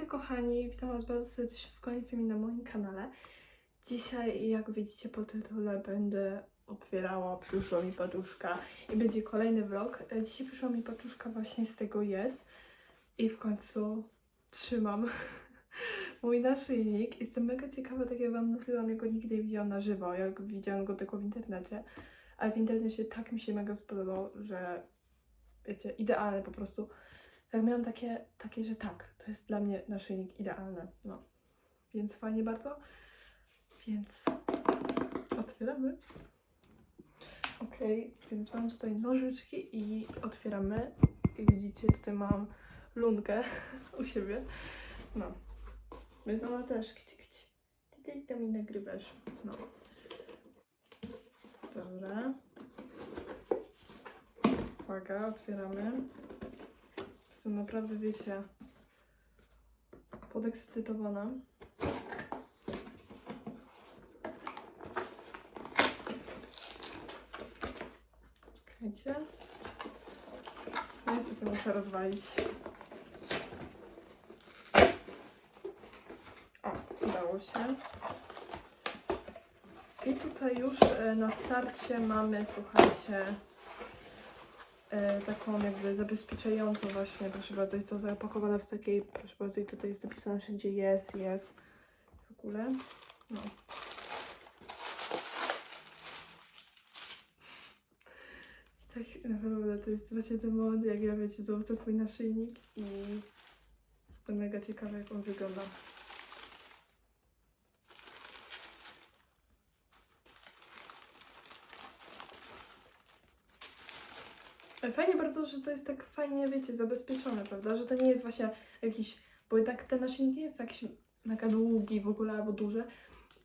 Hejka kochani, witam was bardzo serdecznie w kolejnym filmie na moim kanale. Dzisiaj, jak widzicie po tytule, będę otwierała przyszła mi paczuszka i będzie kolejny vlog. E, Dzisiaj przyszła mi paczuszka właśnie z tego jest i w końcu trzymam mój naszyjnik. Jestem mega ciekawa, tak jak wam mówiłam, ja go nigdy nie widziałam na żywo, jak widziałam go tylko w internecie. Ale w internecie tak mi się mega spodobał, że wiecie, idealny po prostu. Tak miałam takie, takie, że tak, to jest dla mnie naszyjnik idealny. No. Więc fajnie bardzo. Więc otwieramy. Okej, więc mam tutaj nożyczki i otwieramy. Jak widzicie, tutaj mam lunkę u siebie. No. Więc ona też kici kici. Ty też tam nagrywasz. No. Dobra. Uwaga, otwieramy. Naprawdę, wiecie, podekscytowana. Czekajcie. No Niestety muszę rozwalić. O, udało się. I tutaj już e, na starcie mamy, słuchajcie, e, taką jakby zabezpieczającą właśnie, proszę bardzo, jest to zapakowane w takiej, proszę bardzo, i tutaj jest napisane wszędzie jest, jest, w ogóle, no. Tak naprawdę to jest właśnie ten moment, jak ja wiecie, zobaczę swój naszyjnik i jestem mega ciekawa, jak on wygląda. Fajnie bardzo, że to jest tak fajnie, wiecie, zabezpieczone, prawda? Że to nie jest właśnie jakiś, bo jednak ten naszyjnik nie jest jakiś mega długi w ogóle albo duży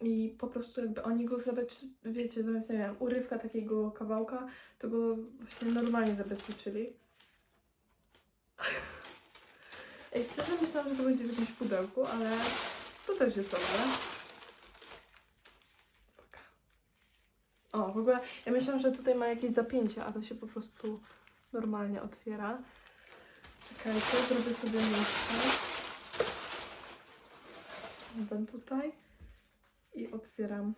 i po prostu jakby oni go zabezpieczyli, wiecie, zamiast, nie wiem, urywka takiego kawałka, to go właśnie normalnie zabezpieczyli. Ej, szczerze myślałam, że to będzie w jakimś pudełku, ale to też jest dobre. O, w ogóle ja myślałam, że tutaj ma jakieś zapięcie, a to się po prostu normalnie otwiera. Czekajcie, zrobię sobie miejsce. Dam tutaj i otwieram.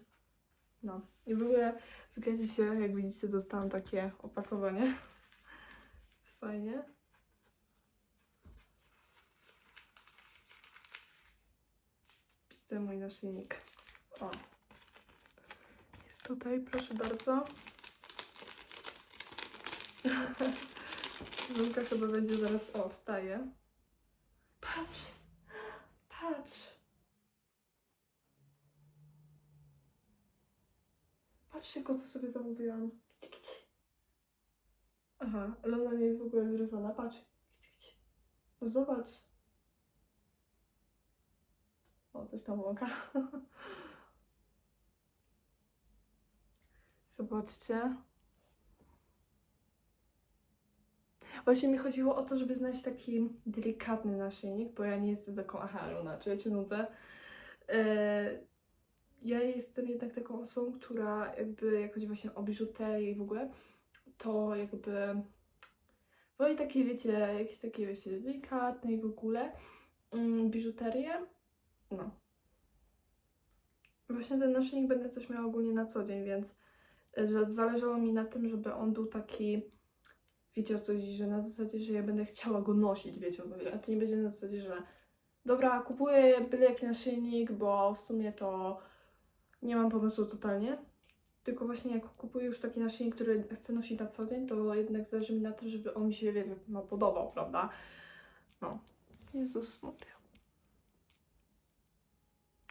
No. I w ogóle zgadzi się, jak widzicie, dostałam takie opakowanie. Fajnie. Widzę mój naszyjnik. O. Jest tutaj, proszę bardzo. Żółka chyba będzie zaraz. O, wstaje. Patrz! Patrz! Patrz tylko, co sobie zamówiłam. Aha, ale ona nie jest w ogóle zrywana. Patrz. Zobacz. O, coś tam łąka. Zobaczcie. Właśnie mi chodziło o to, żeby znaleźć taki delikatny naszyjnik, bo ja nie jestem taką, aha, Luna, czy ja cię nudzę. E, ja jestem jednak taką osobą, która jakby, jak chodzi właśnie o biżuterię i w ogóle, to jakby woli takie, wiecie, jakieś takie, wiecie, delikatne i w ogóle mm, biżuterię. No. Właśnie ten naszyjnik będę też miała ogólnie na co dzień, więc e, że zależało mi na tym, żeby on był taki, wiecie o co chodzi, że na zasadzie, że ja będę chciała go nosić, wiecie o co chodzi, a to nie będzie na zasadzie, że dobra, kupuję byle jaki naszyjnik, bo w sumie to nie mam pomysłu totalnie. Tylko właśnie jak kupuję już taki naszyjnik, który chcę nosić na co dzień, to jednak zależy mi na tym, żeby on mi się, wiecie, no, podobał, prawda? No. Jezus Maria.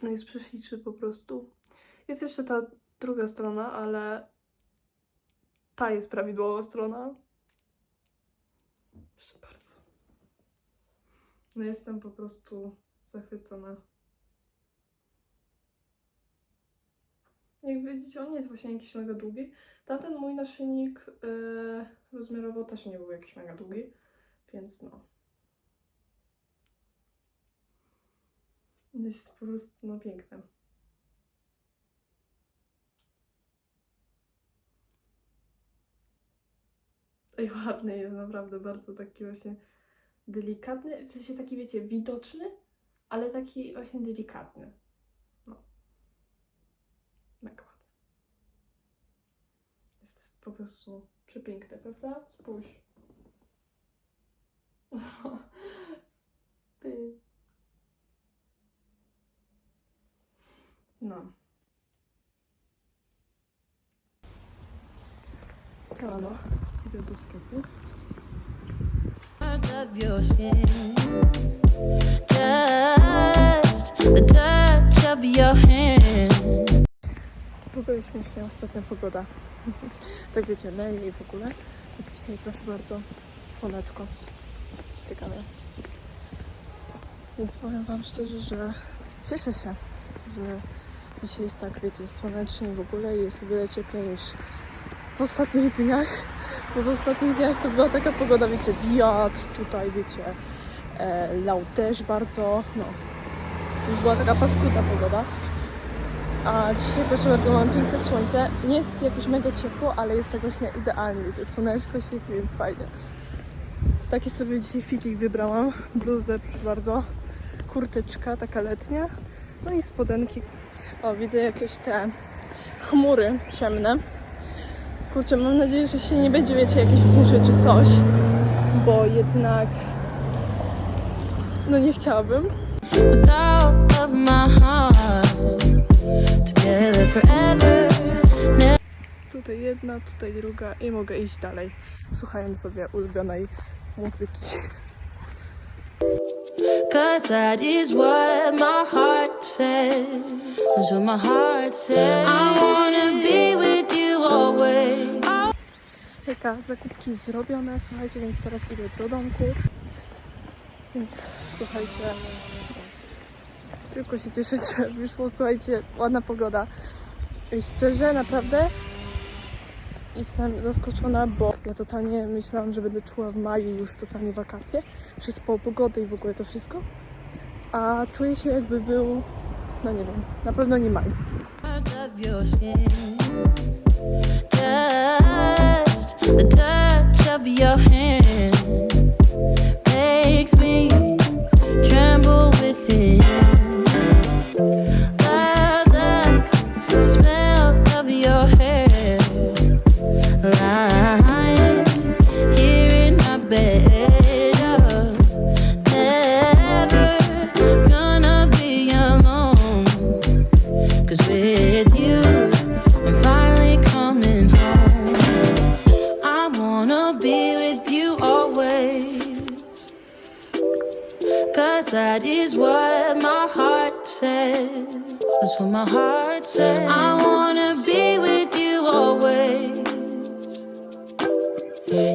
No jest prześliczny po prostu. Jest jeszcze ta druga strona, ale ta jest prawidłowa strona. Proszę bardzo. No jestem po prostu zachwycona. Jak widzicie, on nie jest właśnie jakiś mega długi. Tamten mój naszyjnik yy, rozmiarowo też nie był jakiś mega długi, więc no. Jest po prostu no piękny. Ej, ładny jest, naprawdę bardzo taki właśnie delikatny, w sensie taki, wiecie, widoczny, ale taki właśnie delikatny. No. Mega ładny. Jest po prostu przepiękny, prawda? Spójrz. Ty. No. Siemano. Idę do sklepu. W ogóle śmiesznie ostatnia pogoda. tak wiecie, leje i w ogóle. A dzisiaj proszę bardzo, słoneczko. Ciekawe. Więc powiem wam szczerze, że cieszę się, że dzisiaj jest tak, wiecie, słonecznie w ogóle i jest o wiele cieplej niż w ostatnich dniach. Bo w ostatnich dniach to była taka pogoda, wiecie, wiatr tutaj, wiecie, e, lał też bardzo, no. Już była taka paskudna pogoda. A dzisiaj proszę bardzo mam piękne słońce. Nie jest jakoś mega ciepło, ale jest tak właśnie idealnie, wiecie, słoneczko świeci, więc fajnie. Taki sobie dzisiaj fitting wybrałam. Bluzę, proszę bardzo. Kurteczka taka letnia. No i spodenki. O, widzę jakieś te chmury ciemne. Kurczę, mam nadzieję, że się nie będzie, wiecie, jakieś burzy czy coś. Bo jednak... No nie chciałabym. Tutaj jedna, tutaj druga i mogę iść dalej, słuchając sobie ulubionej muzyki. Cause that is what my heart says. That's what my heart says. I wanna be with you. Hejka, zakupki zrobione, słuchajcie, więc teraz idę do domku. Więc słuchajcie, tylko się cieszę, że wyszło, słuchajcie, ładna pogoda. I szczerze, naprawdę jestem zaskoczona, bo ja totalnie myślałam, że będę czuła w maju już totalnie wakacje, przez po pogodę i w ogóle to wszystko. A czuję się jakby był, no nie wiem, na pewno nie maj. Touch of your skin. Just the touch of your hand that is what my heart says. That's what my heart says. I wanna be with you always.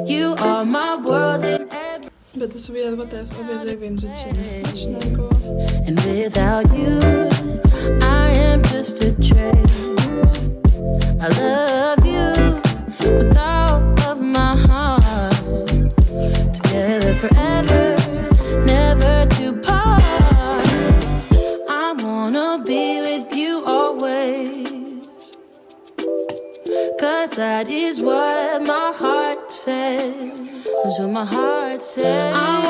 You are my world and every. Będę sobie jadła teraz obiad, więc życzę mi smacznego. And without you, I am just a trace. I love you with that is what my heart says. That's what my heart says. I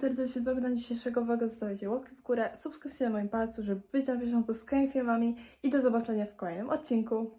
serdecznie za oglądanie dzisiejszego vloga. Zostawicie łapki w górę, subskrypcję na moim palcu, żeby być na bieżąco z kolejnymi filmami i do zobaczenia w kolejnym odcinku.